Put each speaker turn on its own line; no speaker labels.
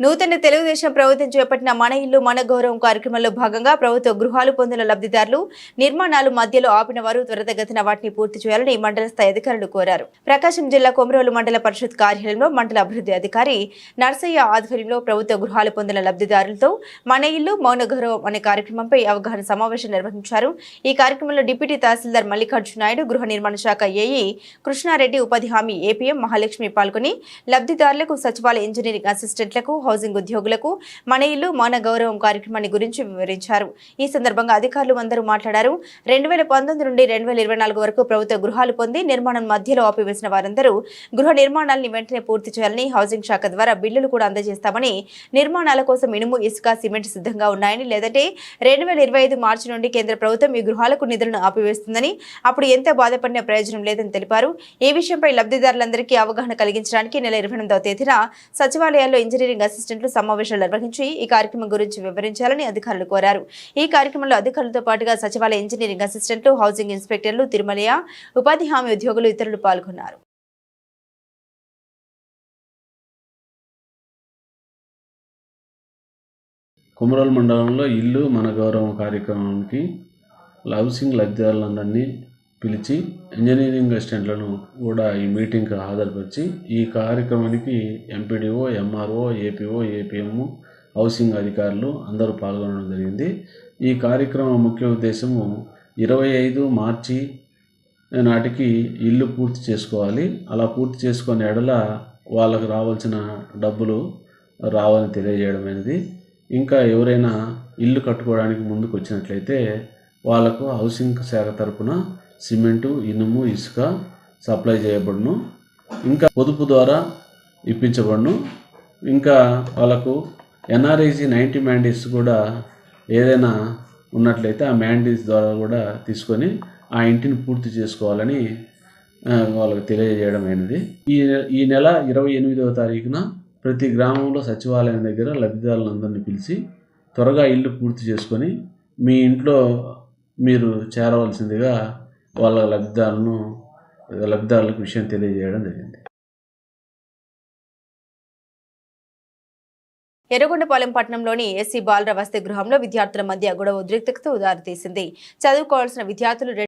నూతన తెలుగుదేశం ప్రభుత్వం చేపట్టిన మన ఇల్లు మన గౌరవం కార్యక్రమంలో భాగంగా ప్రభుత్వ గృహాలు పొందిన లబ్ధిదారులు నిర్మాణాలు మధ్యలో ఆపిన వారు త్వరితగతిన వాటిని పూర్తి చేయాలని మండల స్థాయి అధికారులు కోరారు. ప్రకాశం జిల్లా కొమరోలు మండల పరిషత్ కార్యాలయంలో మండల అభివృద్ధి అధికారి నర్సయ్య ఆధ్వర్యంలో ప్రభుత్వ గృహాలు పొందిన లబ్ధిదారులతో మన ఇల్లు మౌన గౌరవం అనే కార్యక్రమంపై అవగాహన సమావేశం నిర్వహించారు. ఈ కార్యక్రమంలో డిప్యూటీ తహసీల్దార్ మల్లికార్జున నాయుడు గృహ నిర్మాణ శాఖ ఏఈ కృష్ణారెడ్డి ఉపాధి హామీ ఏపీఎం మహాలక్ష్మి పాల్గొని లబ్ధిదారులకు సచివాలయ ఇంజనీరింగ్ అసిస్టెంట్లకు హౌసింగ్ ఉద్యోగులకు మన ఇల్లు మన గౌరవం కార్యక్రమాన్ని గురించి వివరించారు. ఈ సందర్భంగా అధికారులు అందరూ మాట్లాడారు. రెండు వేల పంతొమ్మిది నుండి రెండు వేల ఇరవై నాలుగు వరకు ప్రభుత్వ గృహాలు పొంది నిర్మాణం మధ్యలో ఆపివేసిన వారందరూ గృహ నిర్మాణాలని వెంటనే పూర్తి చేయాలని హౌసింగ్ శాఖ ద్వారా బిల్లులు కూడా అందజేస్తామని నిర్మాణాల కోసం ఇనుము ఇసుక సిమెంట్ సిద్ధంగా ఉన్నాయని లేదంటే రెండు వేల ఇరవై ఐదు మార్చి నుండి కేంద్ర ప్రభుత్వం ఈ గృహాలకు నిధులను ఆపివేస్తుందని అప్పుడు ఎంత బాధపడిన ప్రయోజనం లేదని తెలిపారు. ఈ విషయంపై లబ్ధిదారులందరికీ అవగాహన కలిగించడానికి నెల ఇరవై తేదీన సచివాలయాల్లో ఇంజనీరింగ్ అసిస్టెంట్లు సమావేశాలు నిర్వహించి ఈ కార్యక్రమం గురించి వివరించాలని అధికారులు కోరారు. ఈ కార్యక్రమంలో అధికారులతో పాటుగా సచివాలయ ఇంజనీరింగ్ అసిస్టెంట్లు హౌసింగ్ ఇన్స్పెక్టర్లు తిరుమలయ ఉపాధి హామీ ఉద్యోగులు ఇతరులు పాల్గొన్నారు.
కుమరోల్ మండలంలో ఇల్లు మన గౌరవం కార్యక్రమానికి హౌసింగ్ లబ్ధిదారులందరినీ పిలిచి ఇంజనీరింగ్ అసిస్టెంట్లను కూడా ఈ మీటింగ్కి హాజరుపరిచి ఈ కార్యక్రమానికి MPDO MRO APO APM housing అధికారులు అందరూ పాల్గొనడం జరిగింది. ఈ కార్యక్రమం ముఖ్య ఉద్దేశము ఇరవై ఐదు మార్చి నాటికి ఇల్లు పూర్తి చేసుకోవాలి. అలా పూర్తి చేసుకునే ఎడల వాళ్ళకు రావాల్సిన డబ్బులు రావాలని తెలియజేయడమైనది ఇంకా ఎవరైనా ఇల్లు కట్టుకోవడానికి ముందుకు వచ్చినట్లయితే వాళ్ళకు హౌసింగ్ శాఖ తరపున సిమెంటు ఇనుము ఇసుక సప్లై చేయబడును. ఇంకా పొదుపు ద్వారా ఇప్పించబడును. ఇంకా వాళ్ళకు ఎన్ఆర్ఐసి నైంటీ మ్యాండీస్ కూడా ఏదైనా ఉన్నట్లయితే ఆ మ్యాండీస్ ద్వారా కూడా తీసుకొని ఆ ఇంటిని పూర్తి చేసుకోవాలని వాళ్ళకి తెలియజేయడం అయినది. ఈ ఈ నెల ఇరవై ఎనిమిదవ తారీఖున ప్రతి గ్రామంలో సచివాలయం దగ్గర లబ్ధిదారులందరినీ పిలిచి త్వరగా ఇల్లు పూర్తి చేసుకొని మీ ఇంట్లో మీరు చేరవలసిందిగా వాళ్ళ లబ్ధాలను లబ్ధాలకు విషయం తెలియజేయడం జరిగింది.
ఎర్రగొండపాలెం పట్టణంలోని ఎస్సీ బాలర వసతి గృహంలో విద్యార్థుల మధ్య గొడవ ఉద్రిక్తతకు దారితీసింది. చదువుకోవాల్సిన విద్యార్థులు